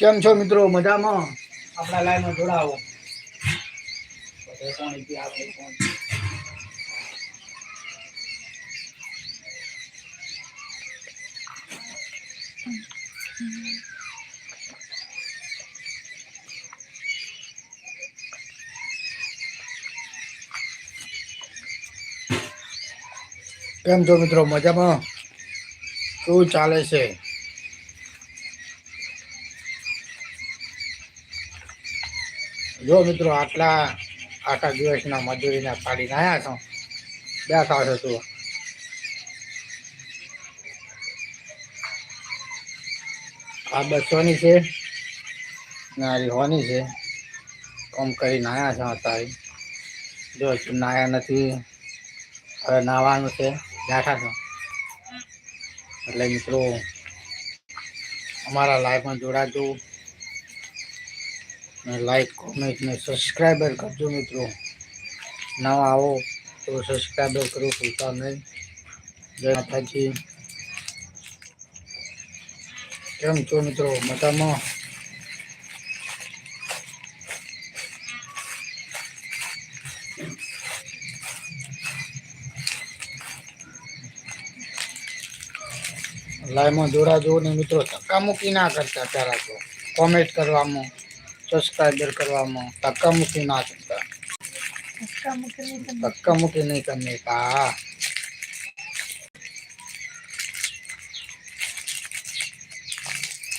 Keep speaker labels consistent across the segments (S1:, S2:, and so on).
S1: કેમ છો મિત્રો? મજામાં? આપણા લાઈનમાં જોડાવો. કેમ છો મિત્રો? મજામાં? શું ચાલે છે? જો મિત્રો, આટલા, આખા દિવસના મજૂરીના કાઢીને આવ્યા છો, બેઠા છો તું. આ બસોની છે? નારી હોની છે. કોમ કરીને આવ્યા છો અત્યારે. જો નાયા નથી, હવે નાવાનું છે. બેઠા છો. એટલે મિત્રો, અમારા લાઈફમાં જોડાજો. લાઈક કોમેન્ટ ને સબસ્ક્રાઈબર કરજો મિત્રો. નવા આવો તો સબસ્ક્રાઈબર કરવું ભૂલતા નહીં. જય માતાજી. કેમ છો મિત્રો? મજામાં? લાઈવમાં જોડાજો ને મિત્રો ધક્કા મૂકી ના કરતા પહેલાં તો કોમેન્ટ કરવામાં સબસ્ક્રાઈબર કરવામાં ધક્કા મૂકી ના કરતા. ધક્કા મૂકી નહીં કરને કા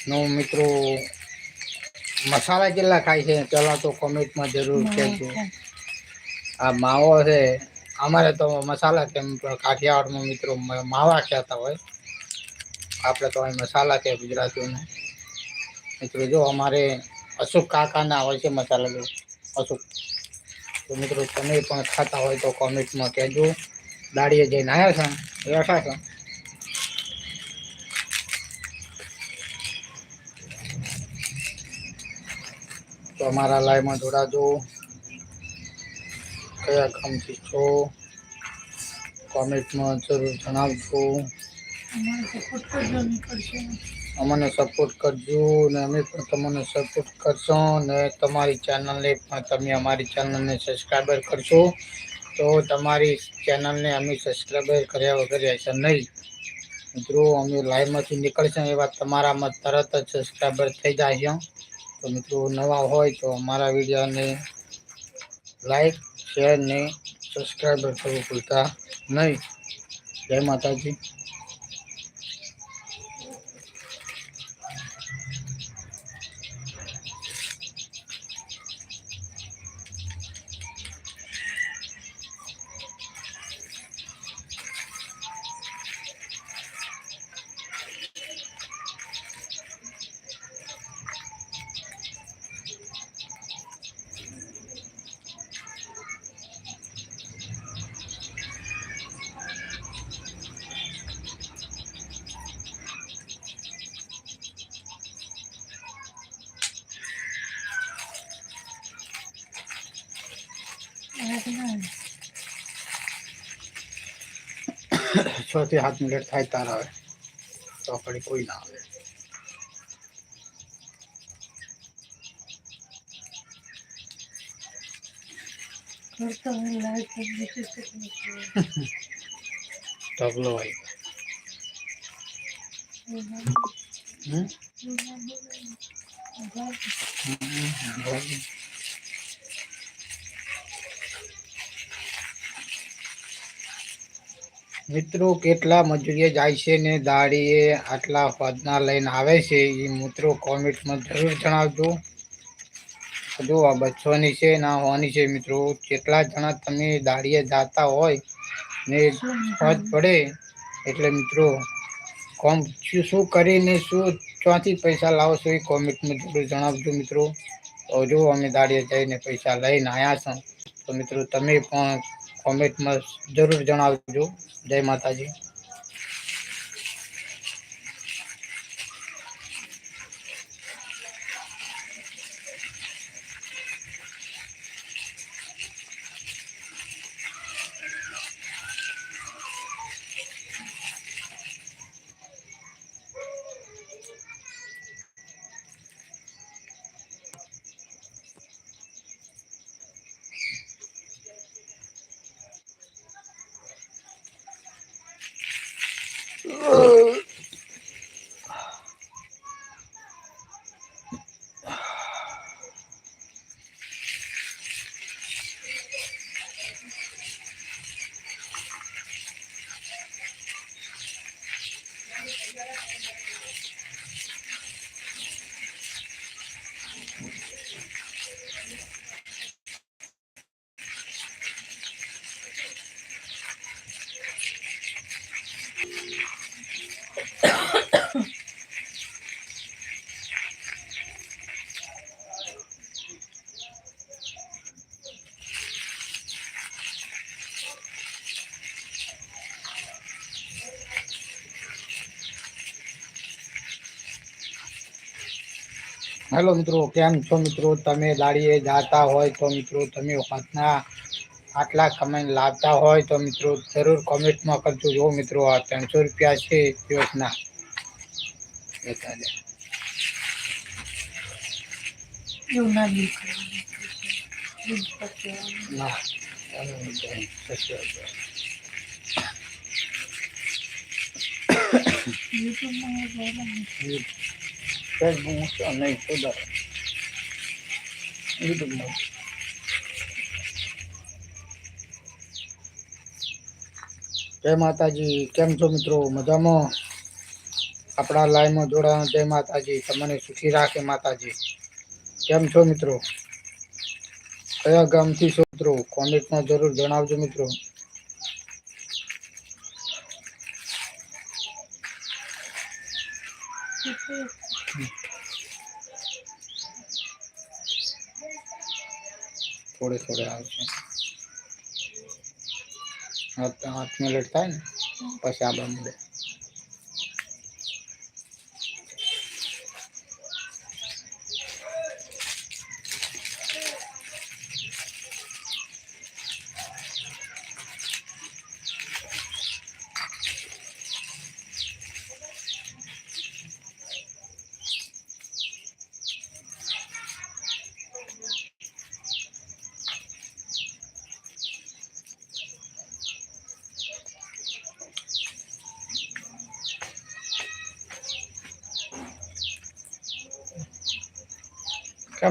S1: નો મિત્રો મસાલા કેટલા ખાય છે? પેલા તો કોમેન્ટમાં જરૂર કહેજો. આ માવો છે. અમારે તો મસાલા કેમ કાઠિયાવાડમાં મિત્રો માવા કહેતા હોય. આપણે તો અહીં મસાલા છે ગુજરાતીઓને. મિત્રો, જો અમારે અશોક કાકાના હોય છે મસાલા, જો અશોક. તો મિત્રો, તમે પણ ખાતા હોય તો કોમેન્ટમાં કહેજો. દાડીએ જઈને આવ્યા છે? બેઠા છે? તો અમારા લાઈવમાં જોડાજો. કયા ગામથી છો? કોમેન્ટમાં જરૂર જણાવજો. અમને સપોર્ટ કરજો ને અમે પણ તમને સપોર્ટ કરશો ને તમારી ચેનલને પણ તમે અમારી ચેનલને સબસ્ક્રાઈબર કરશો. તો તમારી ચેનલને અમે સબસ્ક્રાઈબર કર્યા વગર રહેશે નહીં. મિત્રો, અમે લાઈવમાંથી નીકળશે એવા તમારામાં તરત જ સબસ્ક્રાઈબર થઈ જાય તો મિત્રો, નવા હોય તો અમારા વિડીયોને લાઈક શેર ને સબસ્ક્રાઈબર કરવું ભૂલતા નહીં. જય માતાજી. છ થી સાત મિનિટ થાય તાર આવે. તો આપણે કોઈ ના આવે. ઢગલો હોય. હમ? મિત્રો, કેટલા મજૂરીએ જાય છે ને દાડીએ આટલા પદના લઈને આવે છે એ મિત્રો કોમેન્ટમાં જરૂર જણાવજો. જો આ બચ્ચોની છે ના હોવાની છે મિત્રો. કેટલા જણા તમે દાડીએ જાતા હોય ને ફજ પડે એટલે મિત્રો, કોમ શું શું કરીને શું ક્યાંથી પૈસા લાવો છો એ કોમેન્ટમાં જરૂર જણાવજો મિત્રો. તો જો અમે દાડીએ જઈને પૈસા લઈને આવ્યા છો, તો મિત્રો તમે પણ કોમેન્ટમાં જરૂર જણાવજો. જય માતાજી. હેલો મિત્રો કેમ છો મિત્રો તમે દાડીએ જાતા હોય તો મિત્રો તમે વાતના આટલા કમેન્ટ લાવતા હોય તો મિત્રો જરૂર કોમેન્ટમાં કરજો જો મિત્રો આ ત્રણસો રૂપિયા છે દિવસના
S2: ના
S1: ફેસબુક છે નહીં સુધાર જય માતાજી, કેમ છો મિત્રો? મજામાં? આપણા લાઈવમાં જોડાણ જય માતાજી, તમને સુખી રાખે માતાજી. કેમ છો મિત્રો? કયા ગામથી છો મિત્રો? કોમેન્ટમાં જરૂર જણાવજો મિત્રો. થોડે થોડે આવશે. આઠ આઠ મિનિટ થાય ને પછી આ મળે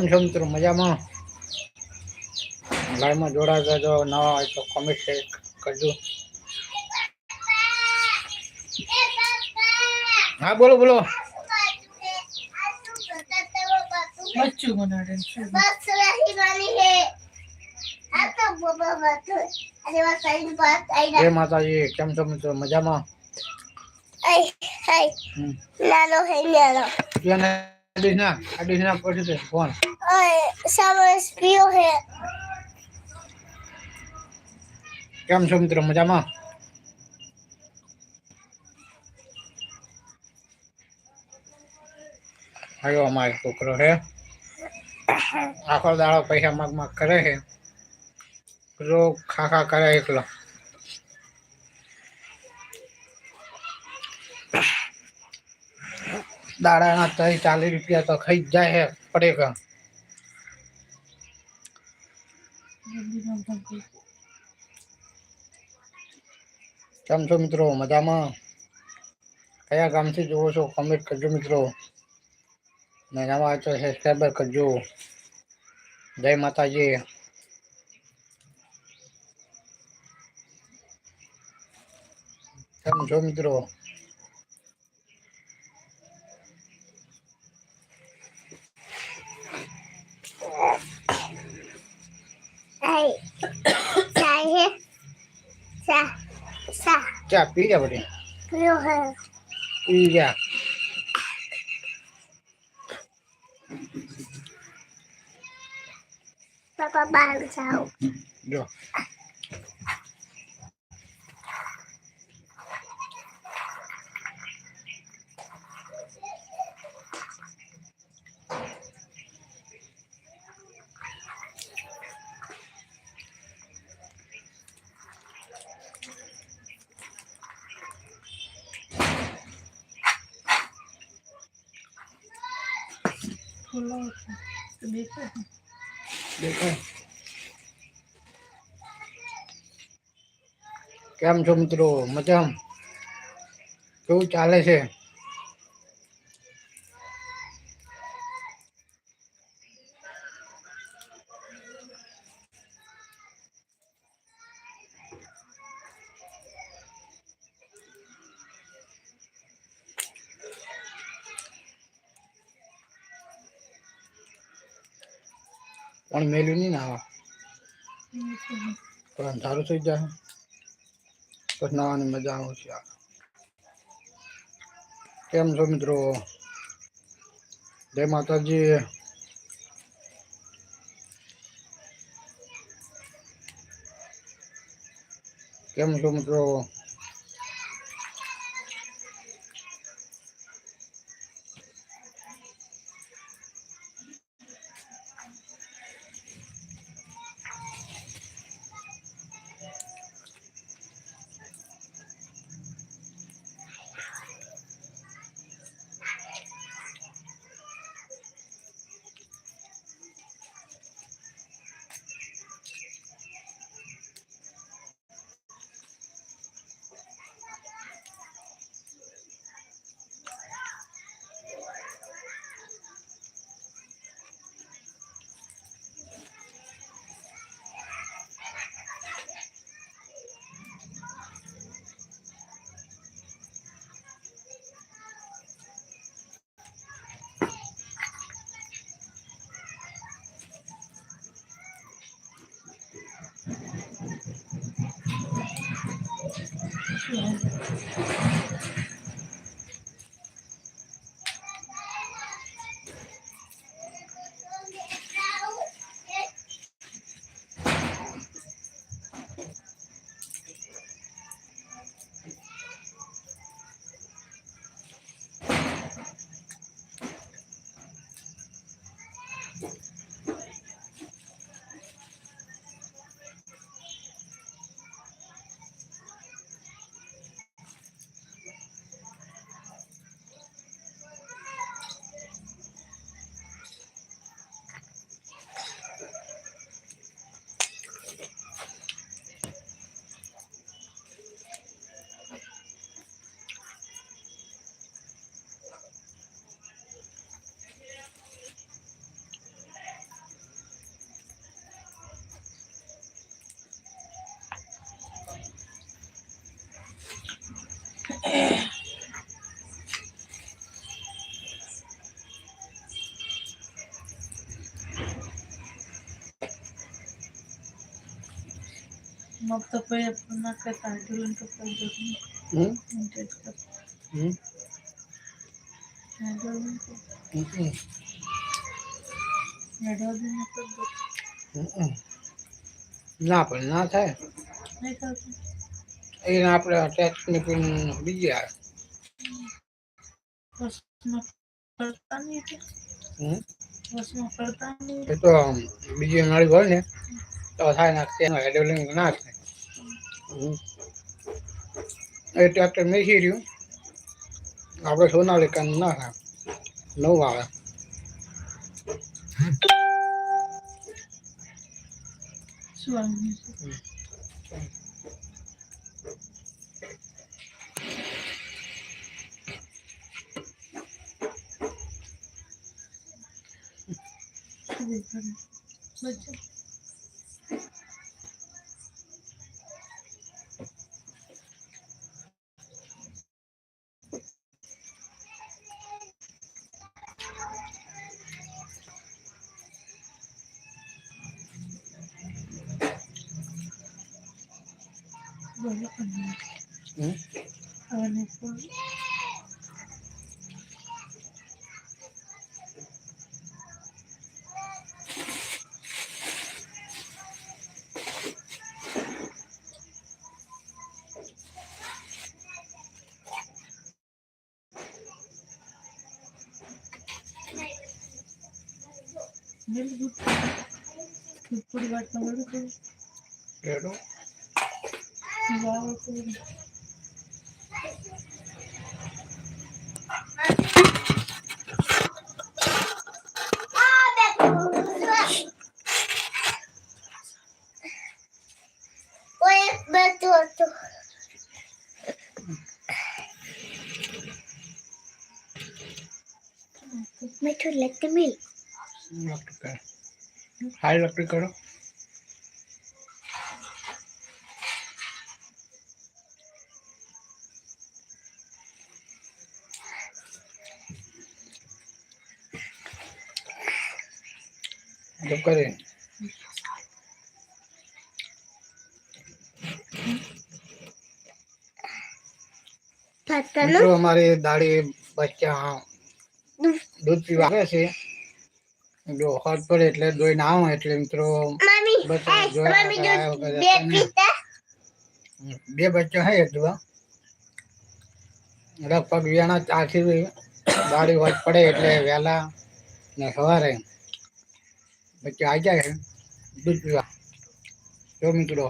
S1: કેમ છો મિત્રો મજામાં? લાઈવમાં જોડાતા જો નવા હોય તો કોમેન્ટ શેર કરજો. હા બોલો બોલો.
S2: બચ્ચું બનાવે
S1: માતાજી કેમ છો મિત્રો? મજામાં? હમ.
S3: નાનો હે નાનો.
S1: ત્યાં આડીશ ના આડીશ ના ફોન.
S3: ઓય સામસ પીઓ હે
S1: કેમ છો મિત્રો? મજામાં? આવ્યો અમારો છોકરો છે. આખો દાડો પૈસા માગ માગ કરે છે. રો ખાખા કરે એકલો. દાડાના ત્રીસ ચાલીસ રૂપિયા તો ખાઈ જ જાય છે, પડે કેમ છો મિત્રો? મજામાં? કયા ગામથી જુઓ છો? કોમેન્ટ કરજો મિત્રો. ને નવા હોય તો સબસ્ક્રાઈબર કરજો. જય માતાજી. કેમ છો મિત્રો
S3: આય ચાય હે સા સા
S1: ચા પી જા બધી
S3: પીઓ હે
S1: પી જા
S3: પાપા બહાર જાઓ
S1: જો કેમ છો મિત્રો? મજામ? કેવું ચાલે છે? પણ મેલું નહીં નાવા પણ સારું થઈ જાય. પછી નાવાની મજા આવશે. કેમ છો મિત્રો? જય માતાજી. કેમ છો મિત્રો?
S2: શું હે? मग तर पहिले पुन्हा काय ताटून कपडे धरून
S1: હમ
S2: इंटेट कर
S1: હમ
S2: हेडर
S1: હમ
S2: हेडर भी मतलब दो
S1: હમ. ના પણ ના થાય
S2: नहीं करते
S1: એને આપણે ટેક્સની પિન બીજી આવે
S2: बस में करता नहीं है
S1: હમ
S2: बस में करता नहीं
S1: એ તો બીજી નળી હોય ને તો થાય નાખશે એમાં હાઇડ્રોલિંગ ના થાય એ ટ્રેક્ટર મેસી રહ્યું આપણે સોનાલિકાનું ના થાય નવું
S3: ఇప్పుడు పట్టిన
S1: కూడా ఏడు હા લકડી કરો. કરે. મિત્રો અમારી દાડી બચ્ચા દૂધ પીવા આવે છે. જો હોટ પડે એટલે દોઈ ના હોય એટલે મિત્રો
S3: બે
S1: બચ્ચા હે એટલું લગભગ વિયાણા ચારથી દાડી હોટ પડે એટલે વહેલા ને સવારે. બચ્ચા આવી જાય છે દૂધ પીવા. જો મિત્રો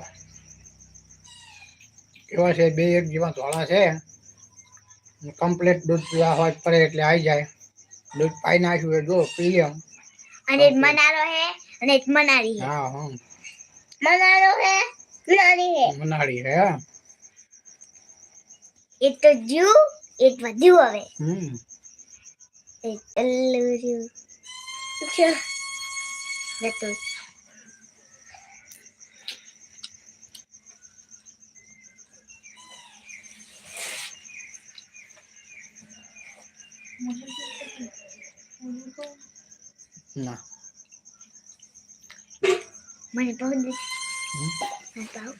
S1: કેવા છે? બે એક જેવા ધોળા છે. કમ્પ્લીટ દૂધ પીવા હોટ પડે એટલે આવી જાય. દૂધ પાઈ નાખ્યું એ જો પી લે
S3: અને એક મનારો હે અને એક મનારી હે.
S1: હા હા.
S3: મનારો હે નાની હે.
S1: મનાળી હે.
S3: એક તો જુ એક વધ્યું હવે.
S1: હમ.
S3: એક અલ્લુ જ્યુ છે જતો
S1: ના
S3: મને બહુ દે
S1: હમ.
S3: ના પાઉ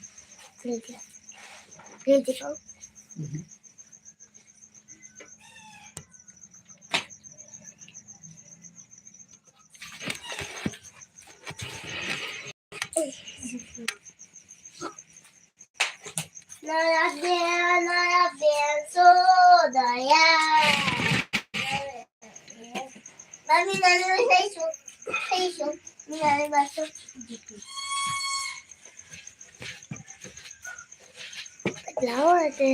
S3: પ્લીઝ પ્લીઝ પાઉ નયા બેન નયા નાની બાસુ બદલાવો તે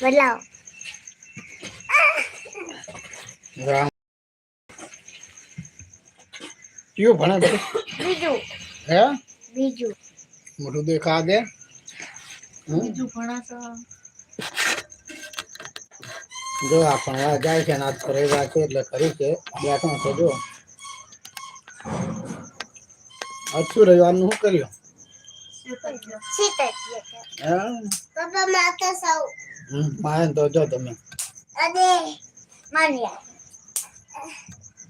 S3: બદલાવો
S1: કયું ભણે
S3: બીજું.
S1: હે?
S3: બીજું.
S1: મોટું દેખા દે હમ?
S2: બીજું ભણાશે.
S1: જો આ ભણવા જાય છે ને આજ ફરેવા છે એટલે કરી છે. બેઠો છે જો. અચ્છું રવિવારનું શું કર્યું? મારે તો જો તમે.
S3: અને માન્યા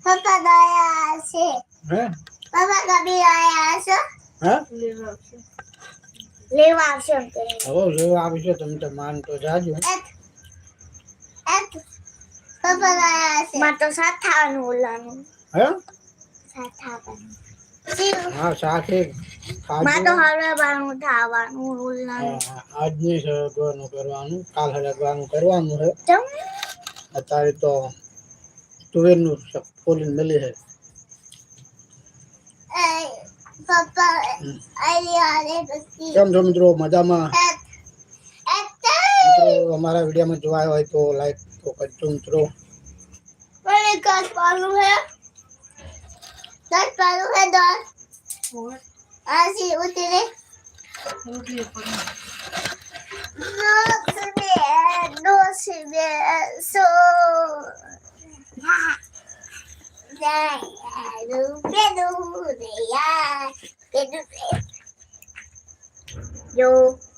S3: પપ્પા દયા છે
S1: હે?
S3: પપ્પા કભી આયા છે
S1: હે
S2: લેવા આવશે
S3: લેવા આવશે
S1: તમે તો માન તો જાજો.
S3: પપ્પા દયા છે માં તો સાત થવાનું
S1: હે?
S3: સાત થવાનું.
S1: હા સાથે
S3: માં તો હળવાનું થવાનું ઓલાનું
S1: આજની સગવાનું કરવાનું કાલ હળગવાનું કરવાનું છે. અત્યારે તો તુવેરનું ફોલીને મળી છે.
S3: પપ્પા આઈ આલે પછી
S1: કેમ છો મિત્રો? મજામાં? અમારા વિડીયોમાં જોવા હોય તો લાઈક તો કરજો મિત્રો.
S3: મને કસ પાલું હે. દસ પાલું હે દસ.
S2: ઓર
S3: આસી ઉતરે
S2: રોટલી પણ
S3: દસ બે દસ બે સો.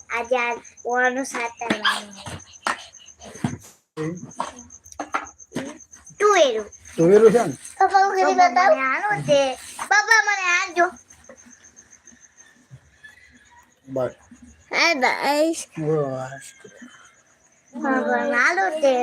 S3: જો આજાદ ઓનું સાતરવાનું તું એરું
S1: તુવેરું છે ને
S3: પપ્પા હું કરી બતાવ આનું તે પપ્પા મને આજો
S1: બસ
S3: હે બસ
S1: બસ.
S3: પપ્પા નાલો તે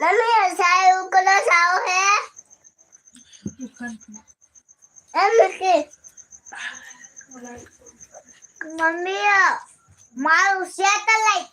S3: મમ્મી સાહેબ કોનો સાવ હે એમ કે મમ્મી મારું સેટેલાઇટ